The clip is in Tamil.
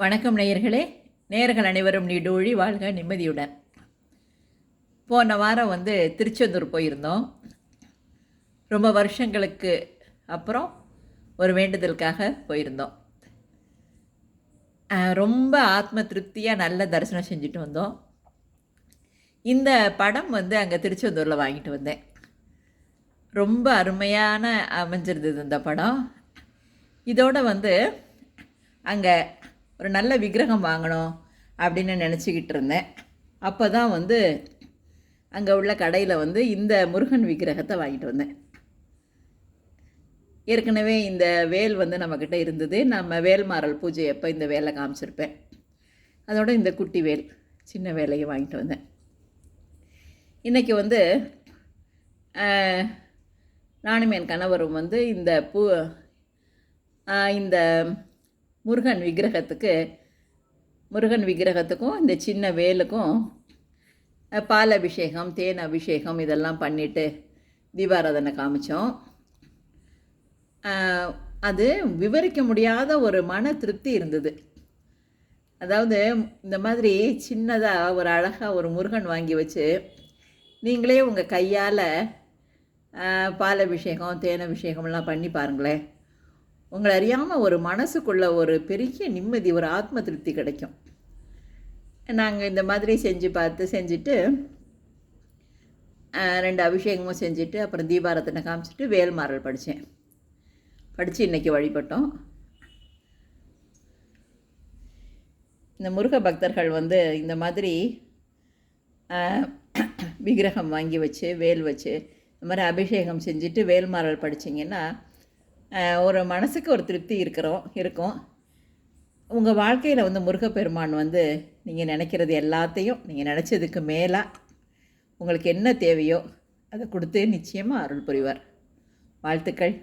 வணக்கம் நேயர்களே. நேயர்கள் அனைவரும் நீடூழி வாழ்க நிம்மதியுடன். போன வாரம் வந்து திருச்செந்தூர் போயிருந்தோம். ரொம்ப வருஷங்களுக்கு அப்புறம் ஒரு வேண்டுதலுக்காக போயிருந்தோம். ரொம்ப ஆத்ம திருப்தியாக நல்ல தரிசனம் செஞ்சுட்டு வந்தோம். இந்த படம் வந்து அங்கே திருச்செந்தூரில் வாங்கிட்டு வந்தேன். ரொம்ப அருமையான அமைஞ்சிருந்தது இந்த படம். இதோடு வந்து அங்கே ஒரு நல்ல விக்கிரகம் வாங்கணும் அப்படின்னு நினச்சிக்கிட்டு இருந்தேன் அப்போ தான் வந்து அங்கே உள்ள கடையில் வந்து இந்த முருகன் விக்கிரகத்தை வாங்கிட்டு வந்தேன். ஏற்கனவே இந்த வேல் வந்து நம்மக்கிட்ட இருந்தது. நம்ம வேல்மாறல் பூஜை அப்போ இந்த வேலை காமிச்சிருப்பேன். அதோட இந்த குட்டி வேல் சின்ன வேலையை வாங்கிட்டு வந்தேன். இன்றைக்கி வந்து நானும் என் கணவரும் வந்து இந்த பூ இந்த முருகன் விக்கிரகத்துக்கு முருகன் விக்கிரகத்துக்கும் இந்த சின்ன வேலுக்கும் பால் அபிஷேகம் தேன் அபிஷேகம் இதெல்லாம் பண்ணிவிட்டு தீபாராதனை காமிச்சோம். அது விவரிக்க முடியாத ஒரு மன திருப்தி இருந்தது. அதாவது இந்த மாதிரி சின்னதாக ஒரு அழகாக ஒரு முருகன் வாங்கி வச்சு நீங்களே உங்கள் கையால் பால் அபிஷேகம் தேன் அபிஷேகம்லாம் பண்ணி பாருங்களேன். உங்களை அறியாமல் ஒரு மனசுக்குள்ள ஒரு பெரிய நிம்மதி ஒரு ஆத்ம திருப்தி கிடைக்கும். நாங்கள் இந்த மாதிரி செஞ்சு பார்த்து செஞ்சுட்டு ரெண்டு அபிஷேகமும் செஞ்சுட்டு அப்புறம் தீபாரத்தனை காமிச்சிட்டு வேல்மாறல் படித்தேன். படித்து இன்றைக்கி வழிபட்டோம். இந்த முருக பக்தர்கள் வந்து இந்த மாதிரி விக்கிரகம் வாங்கி வச்சு வேல் வச்சு இந்த மாதிரி அபிஷேகம் செஞ்சுட்டு வேல்மாறல் படிச்சிங்கன்னா ஒரு மனசுக்கு ஒரு திருப்தி இருக்கிறோம் இருக்கும். உங்கள் வாழ்க்கையில் வந்து முருகப்பெருமான் வந்து நீங்கள் நினைக்கிறது எல்லாத்தையும் நீங்கள் நினச்சதுக்கு மேலாக உங்களுக்கு என்ன தேவையோ அதை கொடுத்து நிச்சயமாக அருள் புரிவார். வாழ்த்துக்கள்.